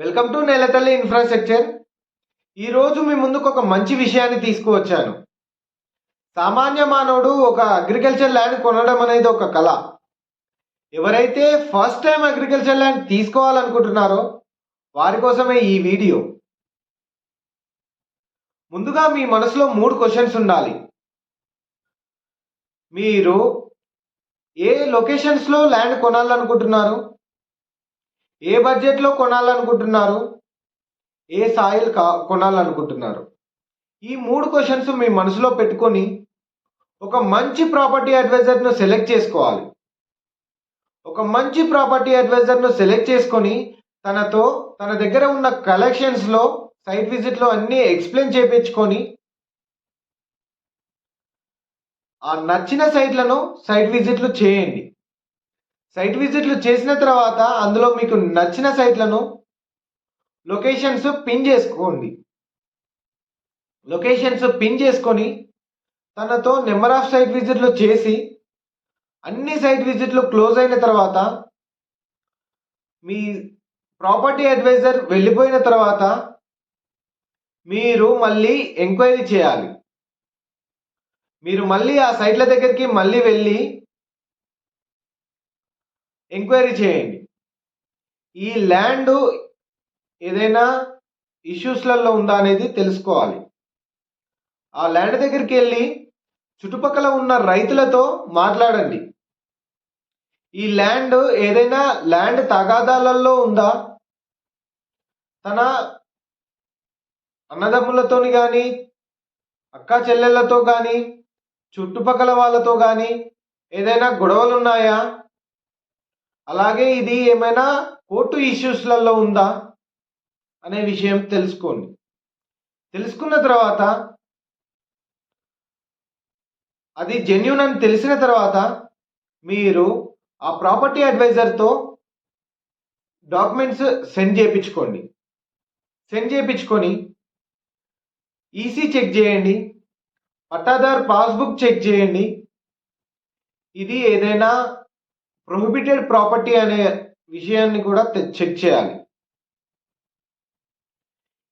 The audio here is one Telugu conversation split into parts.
వెల్కమ్ టు నేలతల్లి ఇన్ఫ్రాస్ట్రక్చర్ ఈరోజు మీ ముందుకు ఒక మంచి విషయాన్ని తీసుకువచ్చాను. సామాన్య మానవుడు ఒక అగ్రికల్చర్ ల్యాండ్ కొనడం అనేది ఒక కళ. ఎవరైతే ఫస్ట్ టైం అగ్రికల్చర్ ల్యాండ్ తీసుకోవాలనుకుంటున్నారో వారి కోసమే ఈ వీడియో. ముందుగా మీ మనసులో మూడు క్వశ్చన్స్ ఉండాలి. మీరు ఏ లొకేషన్స్లో ల్యాండ్ కొనాలనుకుంటున్నారు? ఏ బడ్జెట్లో కొనాలనుకుంటున్నారు? ఏ సాయిల్ కా కొనాలనుకుంటున్నారు? ఈ మూడు క్వశ్చన్స్ మీ మనసులో పెట్టుకొని ఒక మంచి ప్రాపర్టీ అడ్వైజర్ను సెలెక్ట్ చేసుకోవాలి. ఒక మంచి ప్రాపర్టీ అడ్వైజర్ను సెలెక్ట్ చేసుకొని తనతో తన దగ్గర ఉన్న కలెక్షన్స్లో సైట్ విజిట్లో అన్నీ ఎక్స్ప్లెయిన్ చేయించుకొని ఆ నచ్చిన సైట్లను సైట్ విజిట్లు చేయండి. సైట్ విజిట్లు చేసిన తర్వాత అందులో మీకు నచ్చిన సైట్లను లొకేషన్స్ పిన్ చేసుకోండి. లొకేషన్స్ పిన్ చేసుకొని తనతో నెంబర్ ఆఫ్ సైట్ విజిట్లు చేసి అన్ని సైట్ విజిట్లు క్లోజ్ అయిన తర్వాత మీ ప్రాపర్టీ అడ్వైజర్ వెళ్ళిపోయిన తర్వాత మీరు మళ్ళీ ఎంక్వైరీ చేయాలి. మీరు మళ్ళీ ఆ సైట్ల దగ్గరికి మళ్ళీ వెళ్ళి ఎంక్వైరీ చేయండి. ఈ ల్యాండ్ ఏదైనా ఇష్యూస్లలో ఉందా అనేది తెలుసుకోవాలి. ఆ ల్యాండ్ దగ్గరికి వెళ్ళి చుట్టుపక్కల ఉన్న రైతులతో మాట్లాడండి. ఈ ల్యాండ్ ఏదైనా ల్యాండ్ తగాదాలలో ఉందా? తన అన్నదమ్ములతోని కానీ అక్క చెల్లెళ్ళతో కానీ చుట్టుపక్కల వాళ్ళతో కానీ ఏదైనా గొడవలు ఉన్నాయా అలాగే ఇది ఏమైనా కోర్టు ఇష్యూస్లలో ఉందా? అనే విషయం తెలుసుకోండి. తెలుసుకున్న తర్వాత అది జెన్యున్ అని తెలిసిన తర్వాత మీరు ఆ ప్రాపర్టీ అడ్వైజర్తో డాక్యుమెంట్స్ సెండ్ చేయించుకోండి. సెండ్ చేయించుకొని ఈసీ చెక్ చేయండి. పట్టాదార్ పాస్బుక్ చెక్ చేయండి. ఇది ఏదైనా ప్రొహిబిటెడ్ ప్రాపర్టీ అనే విషయాన్ని కూడా చెక్ చేయాలి.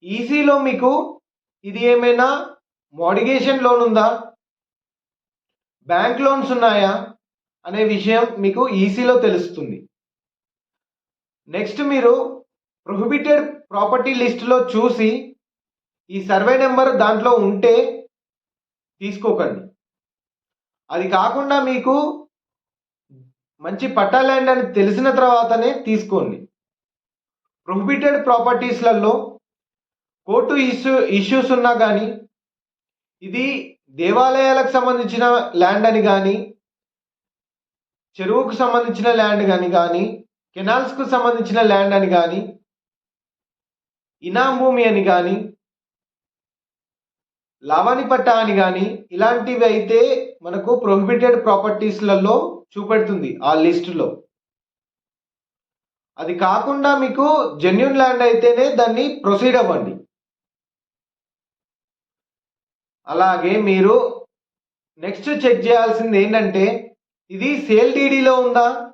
ఈసీలో మీకు ఇది ఏమైనా మోడిగేషన్ లోన్ ఉందా? బ్యాంక్ లోన్స్ ఉన్నాయా? అనే విషయం మీకు ఈసీలో తెలుస్తుంది. నెక్స్ట్ మీరు ప్రొహిబిటెడ్ ప్రాపర్టీ లిస్టులో చూసి ఈ సర్వే నెంబర్ దాంట్లో ఉంటే తీసుకోకండి. అది కాకుండా మీకు మంచి పట్టా ల్యాండ్ అని తెలిసిన తర్వాతనే తీసుకోండి. ప్రొహిబిటెడ్ ప్రాపర్టీస్లలో కోర్టు ఇష్యూ ఇష్యూస్ ఉన్నా కానీ ఇది దేవాలయాలకు సంబంధించిన ల్యాండ్ అని కానీ చెరువుకు సంబంధించిన ల్యాండ్ కానీ కానీ కెనాల్స్కు సంబంధించిన ల్యాండ్ అని కానీ ఇనాం భూమి అని కానీ లావణి పట్టా అని కానీ ఇలాంటివి అయితే మనకు ప్రొహిబిటెడ్ ప్రాపర్టీస్లలో చూపెడుతుంది ఆ లిస్టులో. అది కాకుండా మీకు జెన్యున్ ల్యాండ్ అయితేనే దాన్ని ప్రొసీడ్ అవ్వండి. అలాగే మీరు నెక్స్ట్ చెక్ చేయాల్సింది ఏంటంటే ఇది సేల్ డీడీలో ఉందా?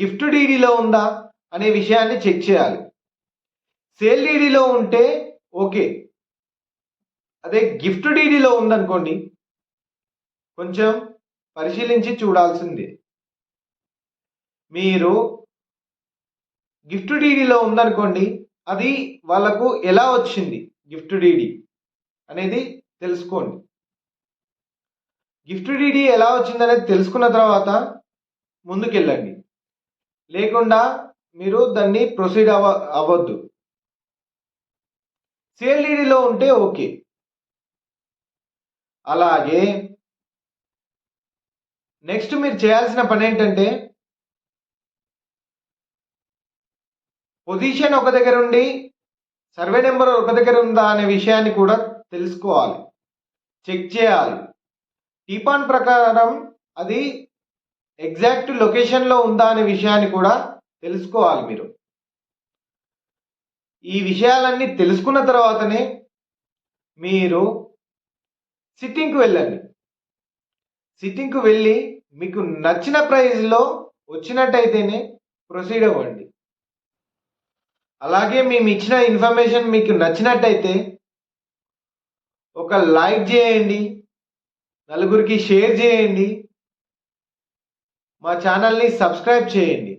గిఫ్ట్ డీడీలో ఉందా? అనే విషయాన్ని చెక్ చేయాలి. సేల్ డీడీలో ఉంటే ఓకే. అదే గిఫ్ట్ డీడీలో ఉందనుకోండి కొంచెం పరిశీలించి చూడాల్సిందే. మీరు గిఫ్ట్ డీడీలో ఉందనుకోండి అది వాళ్ళకు ఎలా వచ్చింది గిఫ్ట్ డీడీ అనేది తెలుసుకోండి. గిఫ్ట్ డీడీ ఎలా వచ్చిందనేది తెలుసుకున్న తర్వాత ముందుకెళ్ళండి. లేకుండా మీరు దాన్ని ప్రొసీడ్ అవ అవ్వద్దు. సేల్ డీడీలో ఉంటే ఓకే. అలాగే నెక్స్ట్ మీరు చేయాల్సిన పని ఏంటంటే పొజిషన్ ఒక దగ్గర ఉండి సర్వే నెంబర్ ఒక దగ్గర ఉందా అనే విషయాన్ని కూడా తెలుసుకోవాలి. చెక్ చేయాలి. టీపాన్ ప్రకారం అది ఎగ్జాక్ట్ లొకేషన్లో ఉందా అనే విషయాన్ని కూడా తెలుసుకోవాలి మీరు. ఈ విషయాలన్నీ తెలుసుకున్న తర్వాతనే మీరు సిట్టింగ్కి వెళ్ళండి. సిట్టింగ్కు వెళ్ళి మీకు నచ్చిన ప్రైజ్లో వచ్చినట్టయితేనే ప్రొసీడ్ అవ్వండి. అలాగే మేము ఇచ్చిన ఇన్ఫర్మేషన్ మీకు నచ్చినట్టయితే ఒక లైక్ చేయండి నలుగురికి షేర్ చేయండి మా ఛానల్ని సబ్స్క్రైబ్ చేయండి.